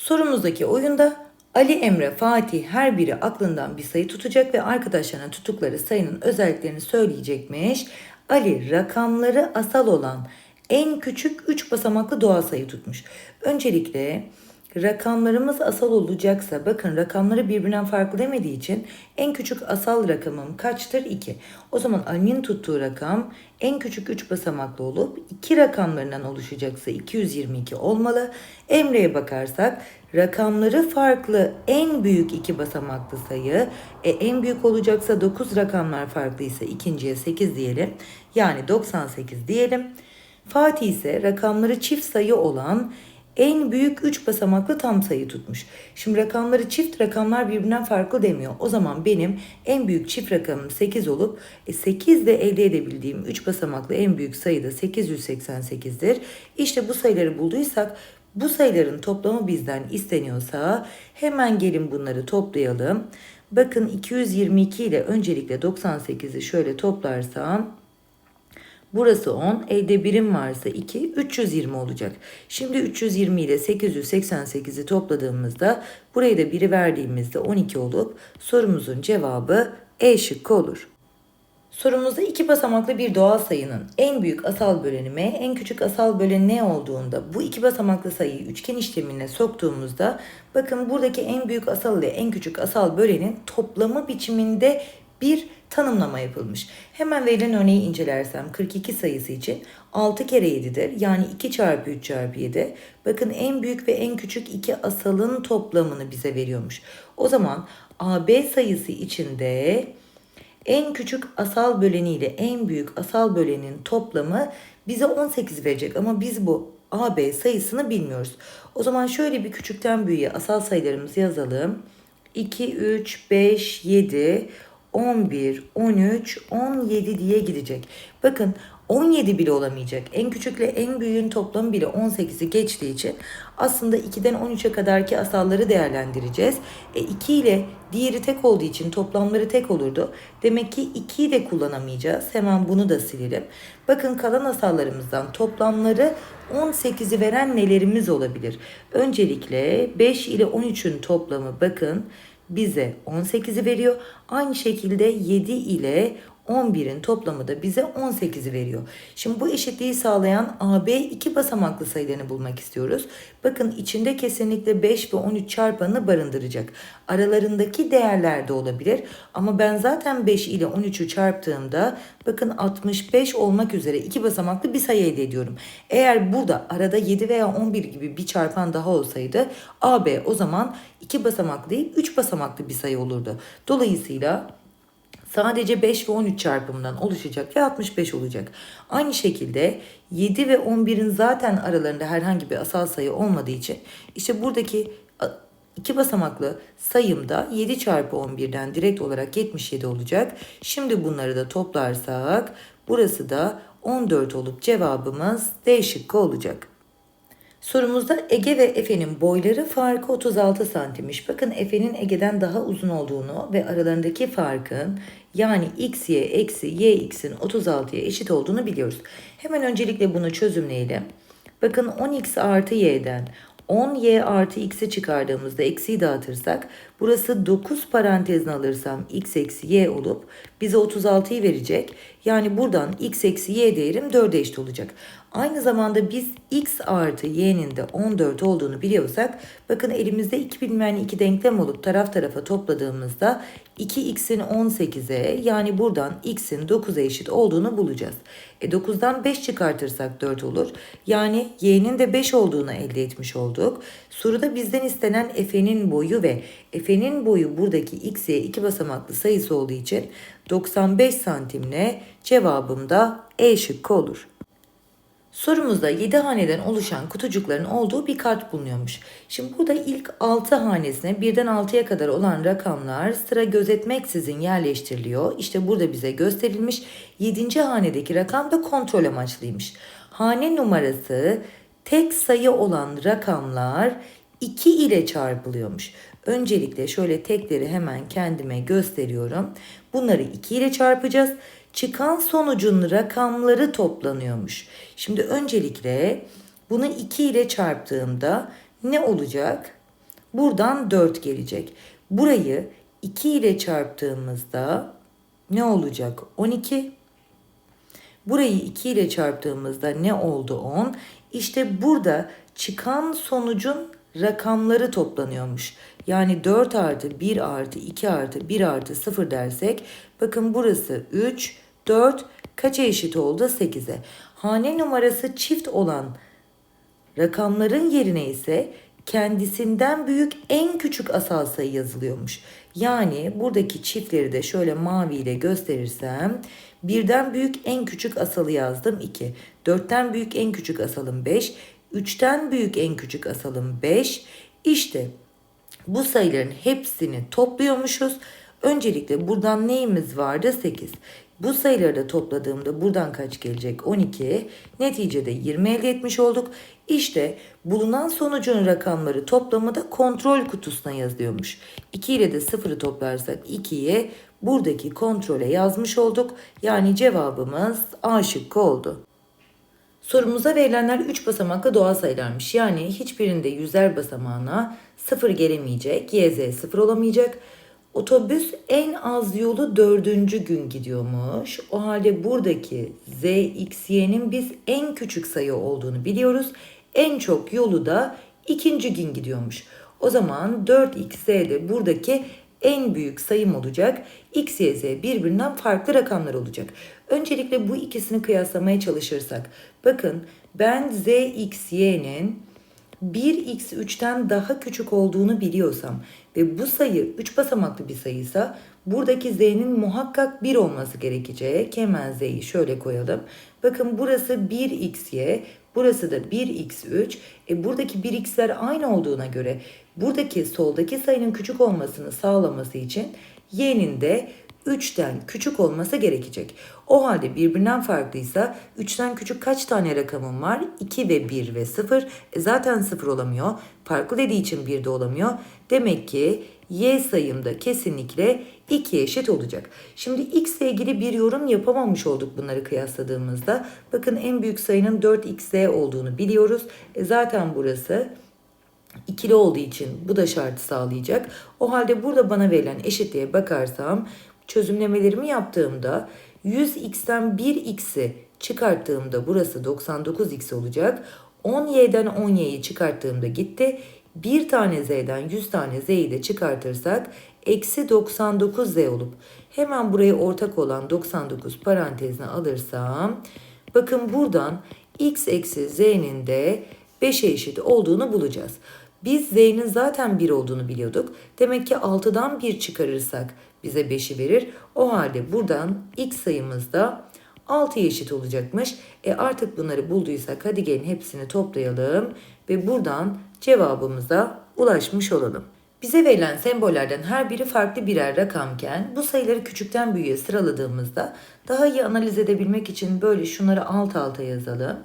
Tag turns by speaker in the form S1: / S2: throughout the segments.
S1: Sorumuzdaki oyunda Ali Emre, Fatih her biri aklından bir sayı tutacak ve arkadaşlarına tuttukları sayının özelliklerini söyleyecekmiş. Ali rakamları asal olan en küçük 3 basamaklı doğal sayı tutmuş. Öncelikle rakamlarımız asal olacaksa bakın rakamları birbirinden farklı demediği için en küçük asal rakamım kaçtır? 2. O zaman Ali'nin tuttuğu rakam en küçük 3 basamaklı olup 2 rakamlarından oluşacaksa 222 olmalı. Emre'ye bakarsak rakamları farklı en büyük 2 basamaklı sayı e, en büyük olacaksa 9 rakamlar farklıysa ikinciye 8 diyelim. Yani 98 diyelim. Fatih ise rakamları çift sayı olan en büyük 3 basamaklı tam sayı tutmuş. Şimdi rakamları çift rakamlar birbirinden farklı demiyor. O zaman benim en büyük çift rakamım 8 olup e, 8 de elde edebildiğim 3 basamaklı en büyük sayı da 888'dir. İşte bu sayıları bulduysak bu sayıların toplamı bizden isteniyorsa hemen gelin bunları toplayalım. Bakın 222 ile öncelikle 98'i şöyle toplarsam Burası 10. Elde birim varsa 2. 320 olacak. Şimdi 320 ile 888'i topladığımızda burayı da biri verdiğimizde 12 olup sorumuzun cevabı E şıkkı olur. Sorumuzda iki basamaklı bir doğal sayının en büyük asal böleni m, en küçük asal böleni ne olduğunda bu iki basamaklı sayıyı üçgen işlemine soktuğumuzda bakın buradaki en büyük asal ile en küçük asal bölenin toplamı biçiminde bir tanımlama yapılmış. Hemen verilen örneği incelersem 42 sayısı için 6 kere 7'dir. Yani 2 çarpı 3 çarpı 7. Bakın en büyük ve en küçük iki asalın toplamını bize veriyormuş. O zaman AB sayısı içinde en küçük asal böleni ile en büyük asal bölenin toplamı bize 18 verecek ama biz bu AB sayısını bilmiyoruz. O zaman şöyle bir küçükten büyüğe asal sayılarımızı yazalım. 2, 3, 5, 7, 11, 13, 17 diye gidecek. Bakın 17 bile olamayacak. En küçükle en büyüğün toplamı bile 18'i geçtiği için aslında 2'den 13'e kadarki asalları değerlendireceğiz. E 2 ile diğeri tek olduğu için toplamları tek olurdu. Demek ki 2'yi de kullanamayacağız. Hemen bunu da silelim. Bakın kalan asallarımızdan toplamları 18'i veren nelerimiz olabilir? Öncelikle 5 ile 13'ün toplamı bakın bize 18'i veriyor. Aynı şekilde 7 ile 11'in toplamı da bize 18'i veriyor. Şimdi bu eşitliği sağlayan AB iki basamaklı sayılarını bulmak istiyoruz. Bakın içinde kesinlikle 5 ve 13 çarpanını barındıracak. Aralarındaki değerler de olabilir. Ama ben zaten 5 ile 13'ü çarptığımda bakın 65 olmak üzere iki basamaklı bir sayı elde ediyorum. Eğer burada arada 7 veya 11 gibi bir çarpan daha olsaydı AB o zaman iki basamaklı değil 3 basamaklı bir sayı olurdu. Dolayısıyla sadece 5 ve 13 çarpımından oluşacak ve 65 olacak. Aynı şekilde 7 ve 11'in zaten aralarında herhangi bir asal sayı olmadığı için işte buradaki iki basamaklı sayımda 7 çarpı 11'den direkt olarak 77 olacak. Şimdi bunları da toplarsak burası da 14 olup cevabımız D şıkkı olacak. Sorumuzda Ege ve Efe'nin boyları farkı 36 santimmiş. Bakın Efe'nin Ege'den daha uzun olduğunu ve aralarındaki farkın yani xy eksi yx'in 36'ya eşit olduğunu biliyoruz. Hemen öncelikle bunu çözümleyelim. Bakın 10x artı y'den 10y artı x'i çıkardığımızda eksiyi dağıtırsak burası 9 parantezine alırsam x eksi y olup bize 36'yı verecek. Yani buradan x eksi y değerim 4'e eşit olacak. Aynı zamanda biz x artı y'nin de 14 olduğunu biliyorsak bakın elimizde iki bilmeyen iki denklem olup taraf tarafa topladığımızda 2x'in 18'e yani buradan x'in 9'a eşit olduğunu bulacağız. E 9'dan 5 çıkartırsak 4 olur. Yani y'nin de 5 olduğunu elde etmiş olduk. Soruda bizden istenen f'nin boyu ve f'nin boyu buradaki x'e iki basamaklı sayısı olduğu için 95 santimle cevabım da E şıkkı olur. Sorumuzda 7 haneden oluşan kutucukların olduğu bir kart bulunuyormuş. Şimdi burada ilk 6 hanesine birden 6'ya kadar olan rakamlar sıra gözetmeksizin yerleştiriliyor. İşte burada bize gösterilmiş 7. hanedeki rakam da kontrol amaçlıymış. Hane numarası tek sayı olan rakamlar 2 ile çarpılıyormuş. Öncelikle şöyle tekleri hemen kendime gösteriyorum. Bunları 2 ile çarpacağız. Çıkan sonucun rakamları toplanıyormuş. Şimdi öncelikle bunu 2 ile çarptığımda ne olacak? Buradan 4 gelecek. Burayı 2 ile çarptığımızda ne olacak? 12. Burayı 2 ile çarptığımızda ne oldu 10? İşte burada çıkan sonucun rakamları toplanıyormuş. Yani 4 artı 1 artı 2 artı 1 artı 0 dersek bakın burası 3, 4 kaça eşit oldu? 8'e. Hane numarası çift olan rakamların yerine ise kendisinden büyük en küçük asal sayı yazılıyormuş. Yani buradaki çiftleri de şöyle maviyle gösterirsem birden büyük en küçük asalı yazdım 2. 4'ten büyük en küçük asalım 5. 3'ten büyük en küçük asalım 5. İşte bu sayıların hepsini topluyormuşuz. Öncelikle buradan neyimiz vardı? 8. Bu sayıları da topladığımda buradan kaç gelecek? 12. Neticede 20 elde etmiş olduk. İşte bulunan sonucun rakamları toplamı da kontrol kutusuna yazıyormuş. 2 ile de 0'ı toplarsak 2'ye buradaki kontrole yazmış olduk. Yani cevabımız A şıkkı oldu. Sorumuza verilenler 3 basamaklı doğal sayılarmış. Yani hiçbirinde yüzler basamağına 0 gelemeyecek, YZ 0 olamayacak. Otobüs en az yolu dördüncü gün gidiyormuş. O halde buradaki Z, X, Y'nin biz en küçük sayı olduğunu biliyoruz. En çok yolu da ikinci gün gidiyormuş. O zaman 4x, Z de buradaki en büyük sayım olacak. X, Y, Z birbirinden farklı rakamlar olacak. Öncelikle bu ikisini kıyaslamaya çalışırsak. Bakın ben Z, X, Y'nin 1x3'ten daha küçük olduğunu biliyorsam ve bu sayı 3 basamaklı bir sayıysa buradaki z'nin muhakkak 1 olması gerekecek. Hemen z'yi şöyle koyalım. Bakın burası 1xy, burası da 1x3. E buradaki 1x'ler aynı olduğuna göre buradaki soldaki sayının küçük olmasını sağlaması için y'nin de 3'ten küçük olması gerekecek. O halde birbirinden farklıysa 3'ten küçük kaç tane rakamım var? 2 ve 1 ve 0. E zaten 0 olamıyor. Farklı dediği için 1 de olamıyor. Demek ki y sayım da kesinlikle 2 eşit olacak. Şimdi x ile ilgili bir yorum yapamamış olduk bunları kıyasladığımızda. Bakın en büyük sayının 4x olduğunu biliyoruz. E zaten burası ikili olduğu için bu da şartı sağlayacak. O halde burada bana verilen eşitliğe bakarsam çözümlemelerimi yaptığımda 100x'ten 1x'i çıkarttığımda burası 99x olacak. 10y'den 10y'yi çıkarttığımda gitti. Bir tane z'den 100 tane z'yi de çıkartırsak eksi 99z olup hemen buraya ortak olan 99 parantezine alırsam bakın buradan x eksi z'nin de 5'e eşit olduğunu bulacağız. Biz z'nin zaten 1 olduğunu biliyorduk. Demek ki 6'dan 1 çıkarırsak bize 5'i verir. O halde buradan x sayımız da 6'ya eşit olacakmış. E artık bunları bulduysak hadi gelin hepsini toplayalım ve buradan cevabımıza ulaşmış olalım. Bize verilen sembollerden her biri farklı birer rakamken bu sayıları küçükten büyüğe sıraladığımızda daha iyi analiz edebilmek için böyle şunları alt alta yazalım.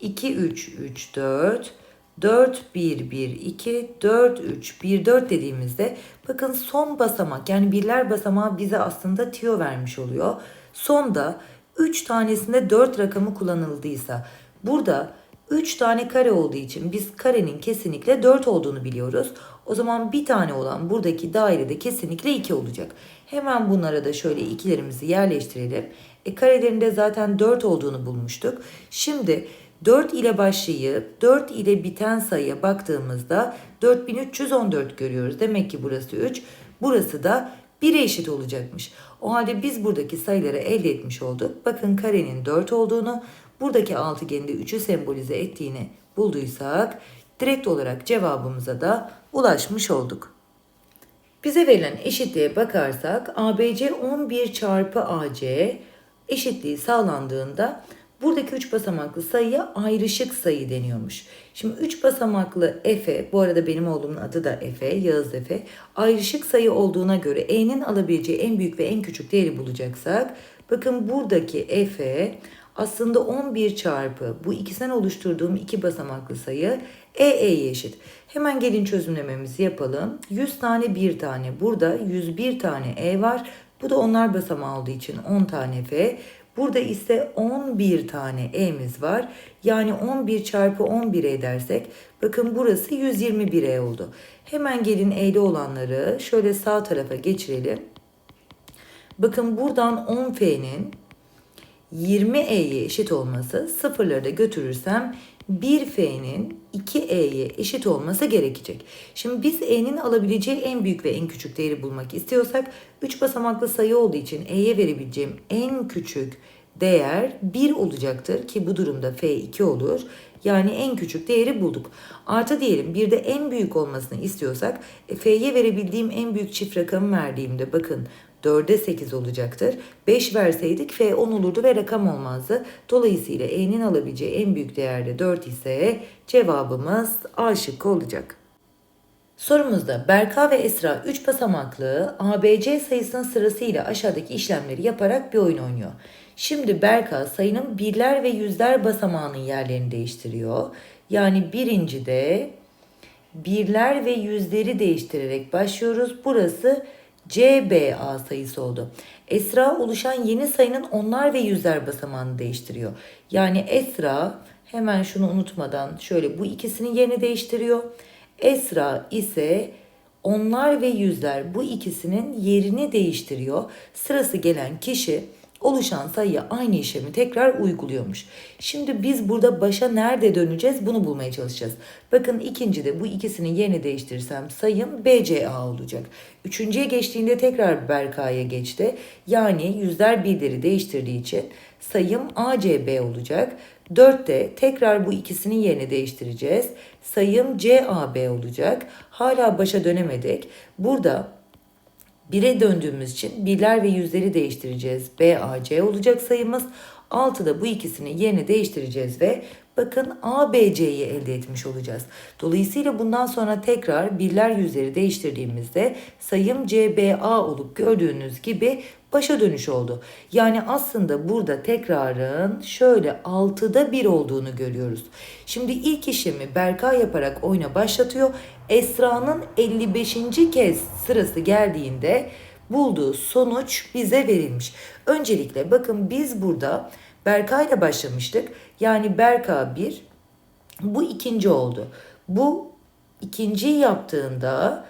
S1: 2, 3, 3, 4, 4, 1, 1, 2, 4, 3, 1, 4 dediğimizde bakın son basamak yani birler basamağı bize aslında tiyo vermiş oluyor. Sonda 3 tanesinde 4 rakamı kullanıldıysa burada 3 tane kare olduğu için biz karenin kesinlikle 4 olduğunu biliyoruz. O zaman bir tane olan buradaki dairede kesinlikle 2 olacak. Hemen bunlara da şöyle ikilerimizi yerleştirelim. E karelerinde zaten 4 olduğunu bulmuştuk. Şimdi 4 ile başlayıp 4 ile biten sayıya baktığımızda 4314 görüyoruz. Demek ki burası 3, burası da 1'e eşit olacakmış. O halde biz buradaki sayıları elde etmiş olduk. Bakın karenin 4 olduğunu, buradaki altıgenin de 3'ü sembolize ettiğini bulduysak direkt olarak cevabımıza da ulaşmış olduk. Bize verilen eşitliğe bakarsak ABC 11 çarpı AC eşitliği sağlandığında buradaki 3 basamaklı sayıya ayrışık sayı deniyormuş. Şimdi 3 basamaklı Efe, bu arada benim oğlumun adı da Efe, Yağız Efe. Ayrışık sayı olduğuna göre E'nin alabileceği en büyük ve en küçük değeri bulacaksak, bakın buradaki Efe aslında 11 çarpı bu ikisinden oluşturduğum iki basamaklı sayı EE'ye eşit. Hemen gelin çözümlememizi yapalım. 100 tane 1 tane. Burada 101 tane E var. Bu da onlar basamağı olduğu için 10 tane F. Burada ise 11 tane e'miz var. Yani 11 çarpı 11 edersek bakın burası 121 e oldu. Hemen gelin e'li olanları şöyle sağ tarafa geçirelim. Bakın buradan 10f'nin 20e'ye eşit olması sıfırları da götürürsem 1f'nin 2e'ye eşit olması gerekecek. Şimdi biz e'nin alabileceği en büyük ve en küçük değeri bulmak istiyorsak 3 basamaklı sayı olduğu için e'ye verebileceğim en küçük değer 1 olacaktır ki bu durumda f 2 olur. Yani en küçük değeri bulduk. Artı diyelim bir de en büyük olmasını istiyorsak e, f'ye verebildiğim en büyük çift rakamı verdiğimde bakın 4'e 8 olacaktır. 5 verseydik F 10 olurdu ve rakam olmazdı. Dolayısıyla E'nin alabileceği en büyük değerde 4 ise cevabımız A şıkkı olacak. Sorumuzda Berka ve Esra 3 basamaklı ABC sayısının sırasıyla aşağıdaki işlemleri yaparak bir oyun oynuyor. Şimdi Berka sayının birler ve yüzler basamağının yerlerini değiştiriyor. Yani birincide birler ve yüzleri değiştirerek başlıyoruz. Burası CBA sayısı oldu. Esra oluşan yeni sayının onlar ve yüzler basamağını değiştiriyor. Yani Esra hemen şunu unutmadan şöyle bu ikisinin yerini değiştiriyor. Esra ise onlar ve yüzler bu ikisinin yerini değiştiriyor. Sırası gelen kişi oluşan sayıya aynı işlemi tekrar uyguluyormuş. Şimdi biz burada başa nerede döneceğiz bunu bulmaya çalışacağız. Bakın ikincide bu ikisinin yerini değiştirirsem sayım BCA olacak. Üçüncüye geçtiğinde tekrar Berka'ya geçti. Yani yüzler birleri değiştirdiği için sayım ACB olacak. Dörtte tekrar bu ikisinin yerini değiştireceğiz. Sayım CAB olacak. Hala başa dönemedik. Burada 1'e döndüğümüz için birler ve yüzleri değiştireceğiz. BAC olacak sayımız. 6'da bu ikisini yerini değiştireceğiz ve bakın ABC'yi elde etmiş olacağız. Dolayısıyla bundan sonra tekrar birler yüzleri değiştirdiğimizde sayım CBA olup gördüğünüz gibi başa dönüş oldu. Yani aslında burada tekrarın şöyle 6'da 1 olduğunu görüyoruz. Şimdi ilk işlemi Berka yaparak oyuna başlatıyor. Esra'nın 55. kez sırası geldiğinde bulduğu sonuç bize verilmiş. Öncelikle bakın biz burada Berka ile başlamıştık. Yani Berka 1 bu ikinci oldu. Bu ikinciyi yaptığında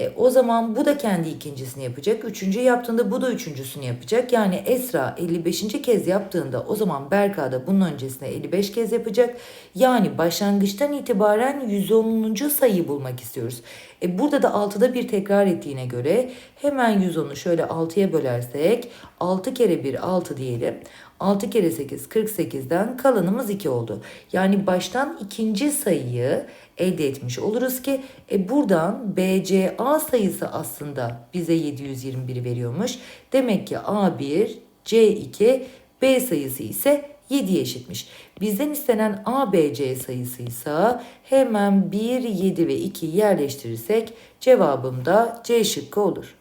S1: e, o zaman bu da kendi ikincisini yapacak. Üçüncü yaptığında bu da üçüncüsünü yapacak. Yani Esra 55. kez yaptığında o zaman Berka da bunun öncesinde 55 kez yapacak. Yani başlangıçtan itibaren 110. sayıyı bulmak istiyoruz. E, burada da 6'da bir tekrar ettiğine göre hemen 110'u şöyle 6'ya bölersek 6 kere 1 6 diyelim. 6 kere 8 48'den kalanımız 2 oldu. Yani baştan ikinci sayıyı elde etmiş oluruz ki e buradan BCA sayısı aslında bize 721 veriyormuş. Demek ki A1, C2, B sayısı ise 7'ye eşitmiş. Bizden istenen ABC sayısı ise hemen 1, 7 ve 2'yi yerleştirirsek cevabım da C şıkkı olur.